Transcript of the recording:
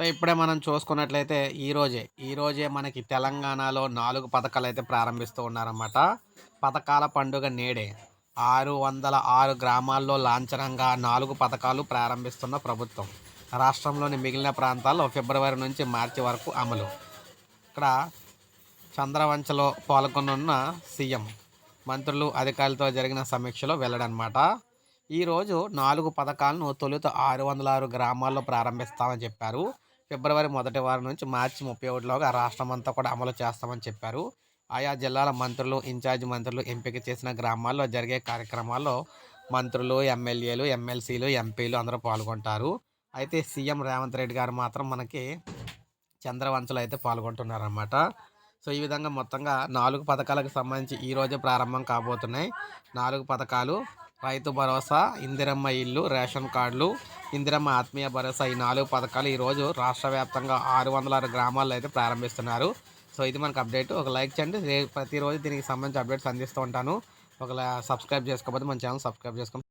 So ఇప్పుడే మనం చూసుకున్నట్లయితే ఈరోజే ఈరోజే మనకి తెలంగాణలో నాలుగు పథకాలు అయితే ప్రారంభిస్తూ ఉన్నారన్నమాట. పథకాల పండుగ నేడే. ఆరు వందల ఆరు గ్రామాల్లో లాంఛనంగా నాలుగు పథకాలు ప్రారంభిస్తున్న ప్రభుత్వం. రాష్ట్రంలోని మిగిలిన ప్రాంతాల్లో ఫిబ్రవరి నుంచి మార్చి వరకు అమలు. ఇక్కడ చంద్రవంచలో పాల్గొనున్న సీఎం మంత్రులు అధికారులతో జరిగిన సమీక్షలో వెళ్ళడనమాట ఈరోజు నాలుగు పథకాలను తొలుత ఆరు వందల ఆరు గ్రామాల్లో ప్రారంభిస్తామని చెప్పారు. ఫిబ్రవరి మొదటి వారం నుంచి మార్చి ముప్పై ఒకటిలోగా రాష్ట్రం అంతా కూడా అమలు చేస్తామని చెప్పారు. ఆయా జిల్లాల మంత్రులు ఇన్ఛార్జ్ మంత్రులు ఎంపిక చేసిన గ్రామాల్లో జరిగే కార్యక్రమాల్లో మంత్రులు ఎమ్మెల్యేలు ఎమ్మెల్సీలు ఎంపీలు అందరూ పాల్గొంటారు. అయితే సీఎం రేవంత్ రెడ్డి గారు మాత్రం మనకి చంద్రవంశులు అయితే పాల్గొంటున్నారన్నమాట. సో ఈ విధంగా మొత్తంగా నాలుగు పథకాలకు సంబంధించి ఈరోజే ప్రారంభం కాబోతున్నాయి. నాలుగు పథకాలు రైతు భరోసా ఇందిరమ్మ ఇల్లు రేషన్ కార్డులు ఇందిరమ్మ ఆత్మీయ భరోసా ఈ నాలుగు పథకాలు ఈరోజు రాష్ట్ర వ్యాప్తంగా ఆరు వందల ఆరు గ్రామాల్లో అయితే ప్రారంభిస్తున్నారు. సో ఇది మనకు అప్డేట్. ఒక లైక్ చేయండి. ప్రతిరోజు దీనికి సంబంధించి అప్డేట్స్ అందిస్తూ ఉంటాను. ఒక సబ్స్క్రైబ్ చేసుకోకపోతే మన ఛానల్ సబ్స్క్రైబ్ చేసుకోండి